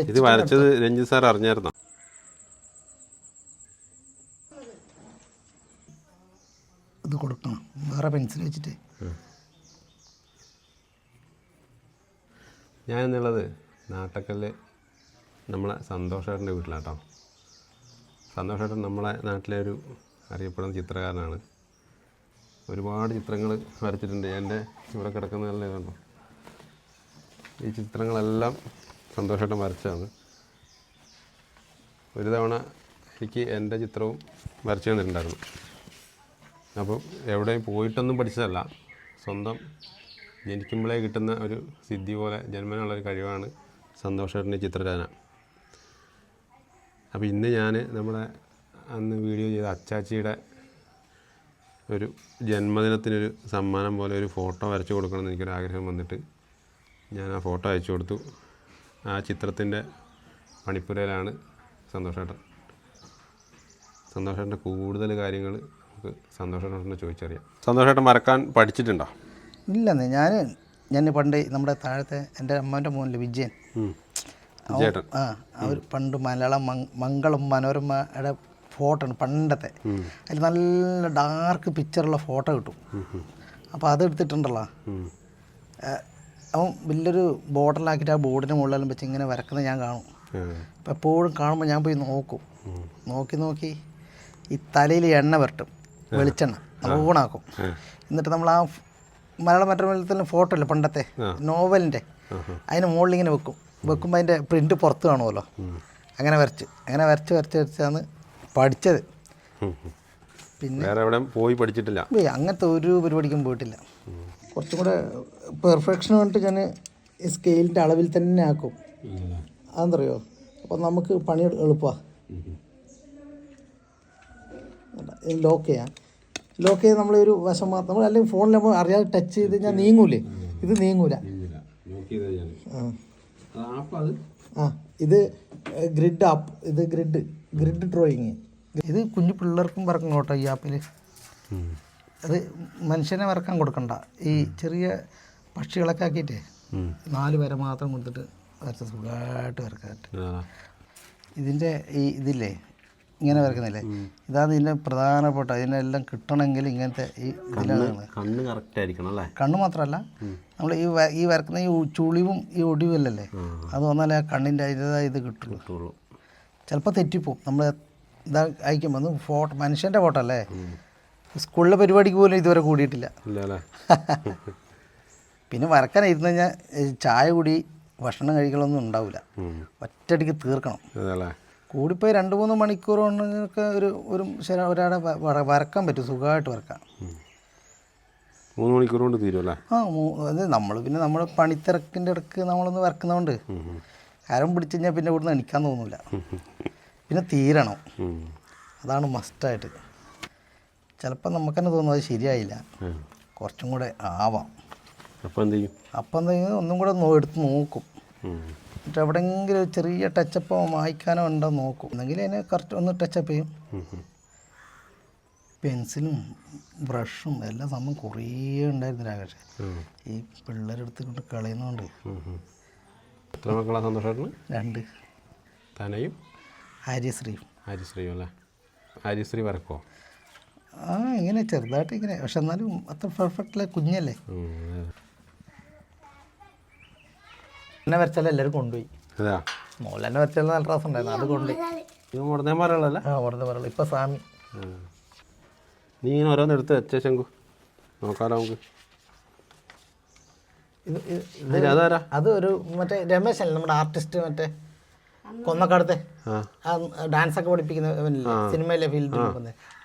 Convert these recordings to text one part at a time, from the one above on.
ഇത് വരച്ചത് രഞ്ജിത് സാർ അറിഞ്ഞായിരുന്നോ? ഇത് കൊടുക്കണം. വേറെ പെൻസിൽ വെച്ചിട്ട്. ഞാൻ എന്നുള്ളത് നാട്ടക്കല്ല് നമ്മളെ സന്തോഷേട്ടന്റെ വീട്ടിലാട്ടോ. സന്തോഷേട്ടൻ നമ്മളെ നാട്ടിലെ ഒരു അറിയപ്പെടുന്ന ചിത്രകാരനാണ്. ഒരുപാട് ചിത്രങ്ങൾ വരച്ചിട്ടുണ്ട്. എന്റെ ഇവിടെ കിടക്കുന്നതല്ലേ കണ്ടോ ഈ ചിത്രങ്ങളെല്ലാം സന്തോഷേട്ടൻ വരച്ചതാണ്. ഒരു തവണ എനിക്ക് എന്റെ ചിത്രവും വരച്ചു തന്നിട്ടുണ്ടായിരുന്നു. അപ്പം എവിടെയും പോയിട്ടൊന്നും പഠിച്ചതല്ല. സ്വന്തം ജനിക്കുമ്പോഴേ കിട്ടുന്ന ഒരു സിദ്ധി പോലെ ജന്മനുള്ളൊരു കഴിവാണ് സന്തോഷേട്ടന്റെ ചിത്രരചന. അപ്പോൾ ഇന്ന് ഞാൻ നമ്മുടെ അന്ന് വീഡിയോ ചെയ്ത അച്ചാച്ചിയുടെ ഒരു ജന്മദിനത്തിനൊരു സമ്മാനം പോലെ ഒരു ഫോട്ടോ വരച്ചു കൊടുക്കണമെന്ന് എനിക്കൊരു ആഗ്രഹം വന്നിട്ട് ഞാൻ ആ ഫോട്ടോ അയച്ചു കൊടുത്തു. ആ ചിത്രത്തിന്റെ പണിപ്പുരയിലാണ് സന്തോഷേട്ടൻ. സന്തോഷേട്ടന്റെ കൂടുതൽ കാര്യങ്ങൾ നമുക്ക് സന്തോഷേട്ടനോട് ചോദിച്ചറിയാം. സന്തോഷേട്ടൻ മറക്കാൻ പഠിച്ചിട്ടുണ്ടോ? ഇല്ല ഞാൻ ഞാൻ പണ്ട് നമ്മുടെ താഴത്തെ എന്റെ അമ്മേന്റെ മോനിൽ വിജയൻ. ആ അവർ പണ്ട് മലയാളം മംഗളം മനോരമയുടെ ഫോട്ടോ ആണ് പണ്ടത്തെ. അതിൽ നല്ല ഡാർക്ക് പിക്ചറുള്ള ഫോട്ടോ കിട്ടും. അപ്പോൾ അത് എടുത്തിട്ടുണ്ടല്ലോ. ഉം. ആ, അവൻ വലിയൊരു ബോർഡറിലാക്കിയിട്ട് ആ ബോർഡിന് മുകളിലെല്ലാം വെച്ച് ഇങ്ങനെ വരക്കുന്നത് ഞാൻ കാണും. അപ്പം എപ്പോഴും കാണുമ്പോൾ ഞാൻ പോയി നോക്കും. നോക്കി നോക്കി ഈ തലയിൽ എണ്ണ വരട്ടും. വെളിച്ചെണ്ണ. നല്ലോണാക്കും. എന്നിട്ട് നമ്മൾ ആ മലയാള മറ്റുള്ള ഫോട്ടോ അല്ലേ പണ്ടത്തെ? നോവലിന്റെ. അതിന് മുകളിൽ ഇങ്ങനെ വെക്കും. വെക്കുമ്പോൾ അതിന്റെ പ്രിന്റ് പുറത്ത് കാണുമല്ലോ. അങ്ങനെ വരച്ച്. അങ്ങനെ വരച്ച് വരച്ച് വരച്ചാണ് പഠിച്ചത്. പിന്നെ വേറെ പോയി പഠിച്ചിട്ടില്ല. അങ്ങനത്തെ ഒരു പരിപാടിക്കും പോയിട്ടില്ല. കുറച്ചും കൂടെ പെർഫെക്ഷന് വേണ്ടിയിട്ട് ഞാൻ സ്കെയിലിന്റെ അളവിൽ തന്നെ ആക്കും. അതെന്തറിയോ? അപ്പോൾ നമുക്ക് പണി എളുപ്പമാണ് ലോക്ക് ചെയ്യാം. ലോക്ക് ചെയ്ത് നമ്മളൊരു വശം മാത്രം നമ്മൾ അല്ലെങ്കിൽ ഫോണിൽ നമ്മൾ അറിയാതെ ടച്ച് ചെയ്ത് കഴിഞ്ഞാൽ നീങ്ങൂലേ? ഇത് നീങ്ങൂല. ആ. ഇത് ഗ്രിഡ് ആപ്പ് ഇത് ഗ്രിഡ് ഗ്രിഡ് ഡ്രോയിങ് ഇത് കുഞ്ഞു പിള്ളേർക്കും പറഞ്ഞോട്ടോ ഈ ആപ്പിൽ അത് മനുഷ്യനെ വരക്കാൻ കൊടുക്കണ്ട. ഈ ചെറിയ പക്ഷികളൊക്കെ ആക്കിയിട്ടേ നാല് വര മാത്രം കൊടുത്തിട്ട് വരച്ച സുഖമായിട്ട് വരക്കാൻ പറ്റും ഇതിന്റെ ഈ ഇതില്ലേ ഇങ്ങനെ വരക്കുന്നില്ലേ? ഇതാണ് ഇതിന്റെ പ്രധാനപ്പെട്ട ഇതിനെല്ലാം കിട്ടണമെങ്കിൽ ഇങ്ങനത്തെ ഈ ഇതിലാണ് കണ്ണ് കറക്റ്റ് ആയിരിക്കണം അല്ലേ? കണ്ണ് മാത്രമല്ല നമ്മൾ ഈ ഈ വരക്കുന്ന ഈ ചുളിവും ഈ ഒടിവല്ലല്ലേ? അത് വന്നാലേ ആ കണ്ണിന്റെ അതിന്റെതായ ഇത് കിട്ടുള്ളൂ. ചിലപ്പോൾ തെറ്റിപ്പോവും. നമ്മൾ ഇതാ അയക്കുമ്പോൾ ഫോട്ടോ മനുഷ്യന്റെ ഫോട്ടോ അല്ലേ? സ്കൂളിലെ പരിപാടിക്ക് പോലും ഇതുവരെ കൂടിയിട്ടില്ല. പിന്നെ വരക്കാൻ ഇരുന്ന് കഴിഞ്ഞാൽ ചായ കൂടി ഭക്ഷണം കഴിക്കലൊന്നും ഉണ്ടാവില്ല. ഒറ്റയടിക്ക് തീർക്കണം. കൂടിപ്പോയി രണ്ട് മൂന്ന് മണിക്കൂർ കൊണ്ടൊക്കെ ഒരു ഒരു ഒരാളെ വരക്കാൻ പറ്റും സുഖമായിട്ട് വരക്കാം മൂന്ന് മണിക്കൂർ കൊണ്ട് തീരും അല്ലേ? ആ അത് നമ്മൾ പിന്നെ നമ്മൾ പണിത്തിരക്കിന്റെ ഇടയ്ക്ക് നമ്മളൊന്ന് വരക്കുന്നതുകൊണ്ട് കരം പിടിച്ചു കഴിഞ്ഞാൽ പിന്നെ ഇവിടുന്ന് എണിക്കാൻ തോന്നില്ല പിന്നെ തീരണം. അതാണ് മസ്റ്റായിട്ട് ചിലപ്പോൾ നമുക്ക് തന്നെ തോന്നും അത് ശരിയായില്ല. കുറച്ചും കൂടെ ആവാം. അപ്പം എന്ത് ചെയ്യും? അപ്പം എന്തെങ്കിലും ഒന്നും കൂടെ എടുത്ത് നോക്കും. എന്നിട്ട് എവിടെയെങ്കിലും ഒരു ചെറിയ ടച്ചപ്പ് മായ്ക്കാനോ ഉണ്ടോ നോക്കും. എന്നെങ്കിൽ അതിനെ കറക്റ്റ് ഒന്ന് ടച്ചപ്പ് ചെയ്യും. പെൻസിലും ബ്രഷും എല്ലാം സമയം കുറേ ഉണ്ടായിരുന്നില്ല പക്ഷേ ഈ പിള്ളേരെടുത്ത് കൊണ്ട് കളയുന്നതുകൊണ്ട്. എത്ര മക്കളാ രണ്ട്. തനയും? ഹരിശ്രീ ഹരിശ്രീയും അല്ലേ? ഹരിശ്രീ വരക്കോ ആ ഇങ്ങനെ ചെറുതായിട്ട് ഇങ്ങനെ. പക്ഷെ എന്നാലും അത്ര പെർഫെക്റ്റിലെ കുഞ്ഞല്ലേ. എന്നെ വരച്ചാലും എല്ലാവരും കൊണ്ടുപോയി. മോലെന്നെ വരച്ചാലും നല്ല രസം ഉണ്ടായിരുന്നു. അത് കൊണ്ടുപോയി. ഉടനെ പറയാനുള്ളതല്ല ആ ഉടനെ പറയുള്ളൂ ഇപ്പം സ്വാമി. നീ ഇങ്ങനെ ഓരോന്ന് എടുത്ത് വെച്ചേ ശങ്കു നോക്കാലോ നമുക്ക്. അത് ഒരു മറ്റേ രമേശ് അല്ലേ നമ്മുടെ ആർട്ടിസ്റ്റ് മറ്റേ? കൊന്നക്കാടത്തെ. ഡാൻസ് ഒക്കെ പഠിപ്പിക്കുന്ന സിനിമയിലെ ഫീൽഡിൽ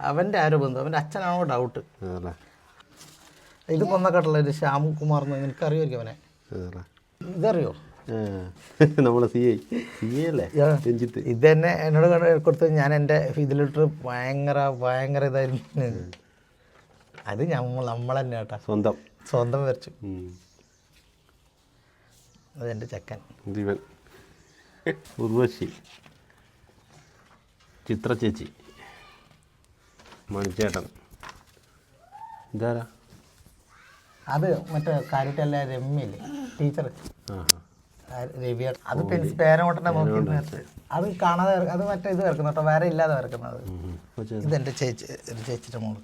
അവന്റെ ആരോ ബന്ധു അവന്റെ അച്ഛനാണോ ഡൗട്ട് ഇത് കൊന്നക്കാട്ടുള്ള ഒരു ശ്യാം കുമാർ എന്ന് അവനെ ഇതറിയോ? നമ്മളെ സി ഐ. സി ഐ അല്ലേ? രഞ്ജിത്ത്. ഇത് തന്നെ എന്നോട് കൊടുത്ത് ഞാൻ എന്റെ ഇതിലിട്ട് ഭയങ്കര ഭയങ്കര ഇതായിരുന്നു. അത് നമ്മൾ നമ്മൾ തന്നെ കേട്ടാ. സ്വന്തം. സ്വന്തം വരച്ചു അതെന്റെ ചക്കൻ. ജീവൻ ഉർവശി. ചിത്ര ചേച്ചി. മണിച്ചേട്ടൻ. ഇതാരാ? അത് മറ്റേ കാര്യട്ടല്ല രമ്യല്ലേ? ടീച്ചർ. രവി അത് നോക്കി നേരത്തെ അത് കാണാതെ അത് മറ്റേ ഇത് വരക്കുന്ന കേട്ടോ. വേറെ ഇല്ലാതെ വരക്കുന്നത്. ഇത് എന്റെ ചേച്ചി ചേച്ചിയുടെ മോൾ.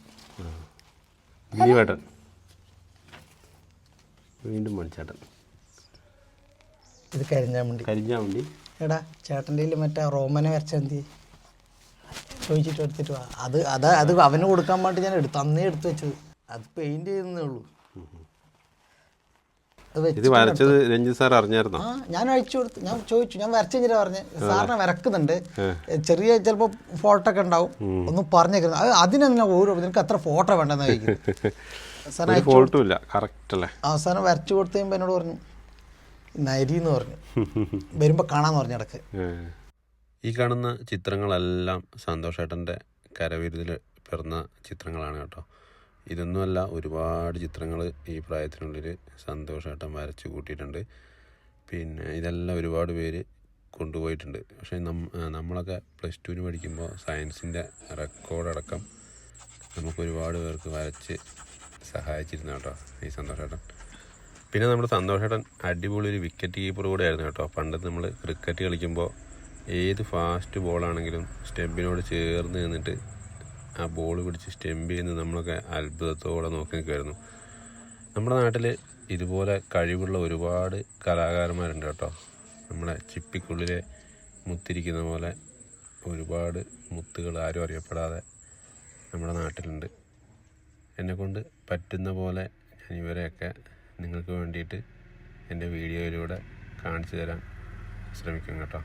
ദിലീപേട്ടൻ. വീണ്ടും മണിച്ചേട്ടൻ. ഇത് കരിഞ്ഞാമുണ്ടി. വേണ്ടി എടാ ചേട്ടന്റെ മറ്റേ റോമനെ വരച്ച എന്തി? ചോദിച്ചിട്ട് എടുത്തിട്ട് വാ. അത് അത് അത് അവന് കൊടുക്കാൻ വേണ്ടി ഞാൻ എടുത്തു. അന്നേ എടുത്തു വെച്ചത്. അത് പെയിന്റ് ചെയ്യുന്നേ ഉള്ളൂ. ഇത് വരച്ചത് രഞ്ജിത് സാർ അറിഞ്ഞായിരുന്നോ? ഞാൻ അയച്ചു കൊടുത്തു. ഞാൻ ചോദിച്ചു. ഞാൻ വരച്ചു കഴിഞ്ഞാൽ പറഞ്ഞ് സാറിനെ വരക്കുന്നുണ്ട്. ചെറിയ ചിലപ്പോൾ ഫോട്ടോ ഒക്കെ ഉണ്ടാവും. ഒന്നും പറഞ്ഞേക്കുന്നത് അത് അതിനെന്നെ ഓരോ നിനക്ക് അത്ര ഫോട്ടോ വേണ്ടെന്ന് അവസാനം വരച്ചു കൊടുത്തു കഴിയുമ്പോൾ എന്നോട് പറഞ്ഞു. നരി എന്ന് പറഞ്ഞു. വരുമ്പോൾ കാണാന്ന് പറഞ്ഞു ഇടയ്ക്ക്. ഈ കാണുന്ന ചിത്രങ്ങളെല്ലാം സന്തോഷേട്ടന്റെ കരവിരുതിൽ പിറന്ന ചിത്രങ്ങളാണ് കേട്ടോ. ഇതൊന്നുമല്ല ഒരുപാട് ചിത്രങ്ങൾ ഈ പ്രായത്തിനുള്ളിൽ സന്തോഷേട്ടൻ വരച്ച് കൂട്ടിയിട്ടുണ്ട്. പിന്നെ ഇതെല്ലാം ഒരുപാട് പേര് കൊണ്ടുപോയിട്ടുണ്ട്. പക്ഷേ നമ്മളൊക്കെ പ്ലസ് ടുവിന് പഠിക്കുമ്പോൾ സയൻസിന്റെ റെക്കോർഡടക്കം നമുക്ക് ഒരുപാട് പേർക്ക് വരച്ച് സഹായിച്ചിരുന്നു കേട്ടോ ഈ സന്തോഷേട്ടൻ. പിന്നെ നമ്മുടെ സന്തോഷേട്ടൻ അടിപൊളി ഒരു വിക്കറ്റ് കീപ്പർ കൂടെ ആയിരുന്നു കേട്ടോ. പണ്ടത്തെ നമ്മൾ ക്രിക്കറ്റ് കളിക്കുമ്പോൾ ഏത് ഫാസ്റ്റ് ബോളാണെങ്കിലും സ്റ്റെമ്പിനോട് ചേർന്ന് നിന്നിട്ട് ആ ബോൾ പിടിച്ച് സ്റ്റെമ്പ് ചെയ്യുന്നത് നമ്മളൊക്കെ അത്ഭുതത്തോടെ നോക്കി നിൽക്കുമായിരുന്നു നമ്മുടെ നാട്ടിൽ ഇതുപോലെ കഴിവുള്ള ഒരുപാട് കലാകാരന്മാരുണ്ട് കേട്ടോ. നമ്മുടെ ചിപ്പിക്കുള്ളിലെ മുത്തിരിക്കുന്ന പോലെ ഒരുപാട് മുത്തുകൾ ആരും അറിയപ്പെടാതെ നമ്മുടെ നാട്ടിലുണ്ട്. എന്നെക്കൊണ്ട് പറ്റുന്ന പോലെ ഞാൻ ഇവരെയൊക്കെ നിങ്ങൾക്ക് വേണ്ടിയിട്ട് എന്റെ വീഡിയോയിലൂടെ കാണിച്ചു തരാൻ ശ്രമിക്കും കേട്ടോ.